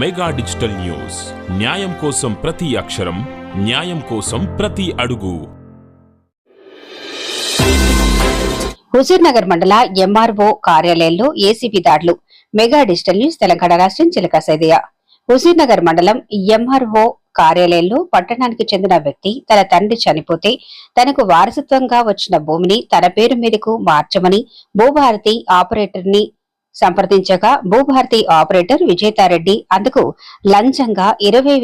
Mega digital news. న్యాయం కోసం ప్రతి అక్షరం న్యాయం కోసం ప్రతి అడుగు. హుజూర్నగర్ మండల ఎంఆర్ఓ కార్యాలయంలో ఏసీబీ దాడులు. మెగా డిజిటల్ న్యూస్ తెలంగాణ రాష్ట్రం చిలకసైదయ్య హుజూర్నగర్ మండలం ఎంఆర్ఓ కార్యాలయంలో పట్టణానికి చెందిన వ్యక్తి తన తండ్రి చనిపోతే తనకు వారసత్వంగా వచ్చిన భూమిని తన పేరు మీదకు మార్చమని భూభారతి ఆపరేటర్ని సంప్రదించగా భూభారతి ఆపరేటర్ విజేతారెడ్డి అందుకు లంచంగా ఇరవై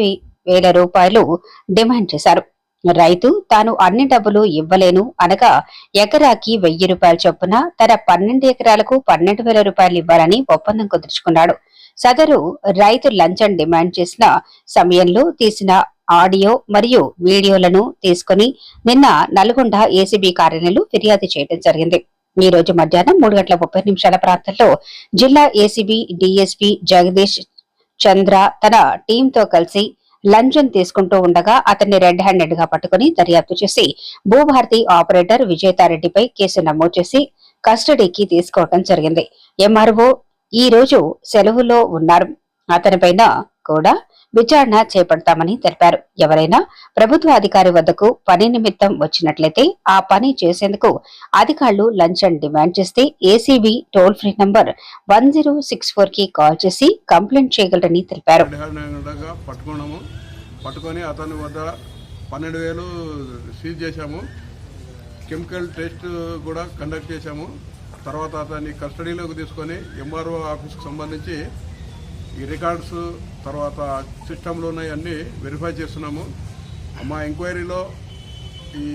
వేల రూపాయలు డిమాండ్ చేశారు. రైతు తాను అన్ని డబ్బులు ఇవ్వలేను అనగా ఎకరాకి వెయ్యి రూపాయలు చొప్పున తన పన్నెండు ఎకరాలకు పన్నెండు వేల రూపాయలు ఇవ్వాలని ఒప్పందం కుదుర్చుకున్నాడు. సదరు రైతు లంచం డిమాండ్ చేసిన సమయంలో తీసిన ఆడియో మరియు వీడియోలను తీసుకుని నిన్న నల్గొండ ఏసీబీ కార్యాలయంలో ఫిర్యాదు చేయడం జరిగింది. ఈ రోజు మధ్యాహ్నం మూడు గంటల ముప్పై నిమిషాల ప్రాంతంలో జిల్లా ఏసీబీ డీఎస్పీ జగదీష్ చంద్ర తన టీంతో కలిసి లంచం తీసుకుంటూ ఉండగా అతన్ని రెడ్ హ్యాండెడ్గా పట్టుకుని దర్యాప్తు చేసి భూభారతి ఆపరేటర్ విజేతారెడ్డిపై కేసు నమోదు చేసి కస్టడీకి తీసుకోవడం జరిగింది. ఎంఆర్ఓ ఈ రోజు సెలవులో ఉన్నారు. అతనిపైన కూడా విచారణ చేపడతామని తెలిపారు. ఎవరైనా ప్రభుత్వ అధికారి వద్దకు పని నిమిత్తం వచ్చినట్లయితే ఆ పని చేసేందుకు అధికారులు లంచం డిమాండ్ చేస్తే ACB toll free number one zero six ఫోర్కి కాల్ చేసి కంప్లైంట్ చేయగలరని తెలిపారు. పట్టుకున్నాము. పట్టుకొని అతని వద్ద పన్నెండు వేలు సీజ్ చేశాము. కెమికల్ టెస్ట్ కూడా కండక్ట్ చేశాము. తర్వాత అతన్ని కస్టడీలోకి తీసుకొని ఎంఆర్ఓ ఆఫీస్కి సంబంధించి ఈ రికార్డ్స్ తర్వాత సిస్టంలో ఉన్నాయి అన్నీ వెరిఫై చేస్తున్నాము. మా ఎంక్వైరీలో ఈ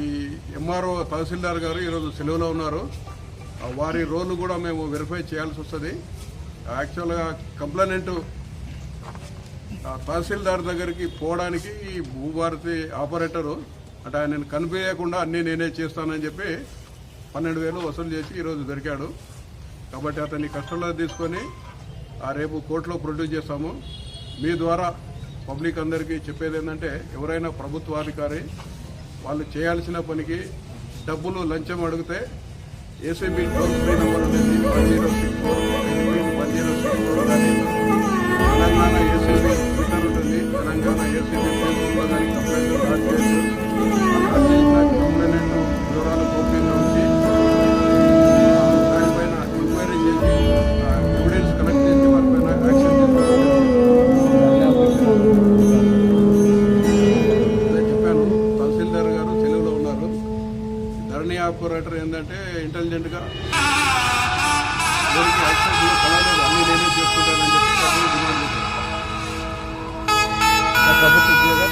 ఎంఆర్ఓ తహసీల్దార్ గారు ఈరోజు సెలవులో ఉన్నారు. వారి రోల్ కూడా మేము వెరిఫై చేయాల్సి వస్తుంది. యాక్చువల్గా కంప్లైనెంట్ ఆ తహసీల్దార్ దగ్గరికి పోవడానికి ఈ భూభారతి ఆపరేటరు అంటే ఆయన కనిపించకుండా అన్నీ నేనే చేస్తానని చెప్పి పన్నెండు వేలు వసూలు చేసి ఈరోజు దొరికాడు. కాబట్టి అతన్ని కష్టంలో తీసుకొని రేపు కోర్టులో ప్రొడ్యూస్ చేస్తాము. మీ ద్వారా పబ్లిక్ అందరికీ చెప్పేది ఏంటంటే ఎవరైనా ప్రభుత్వాధికారి వాళ్ళు చేయాల్సిన పనికి డబ్బులు లంచం అడిగితే ఏసీబీ టోల్ ఫ్రీ నెంబర్ ఉంటుంది ధరణి ఆపరేటర్ ఏంటంటే ఇంటెలిజెంట్గా ఎవరికి అన్నీ నేనే చేసుకుంటానని చెప్పి ప్రభుత్వ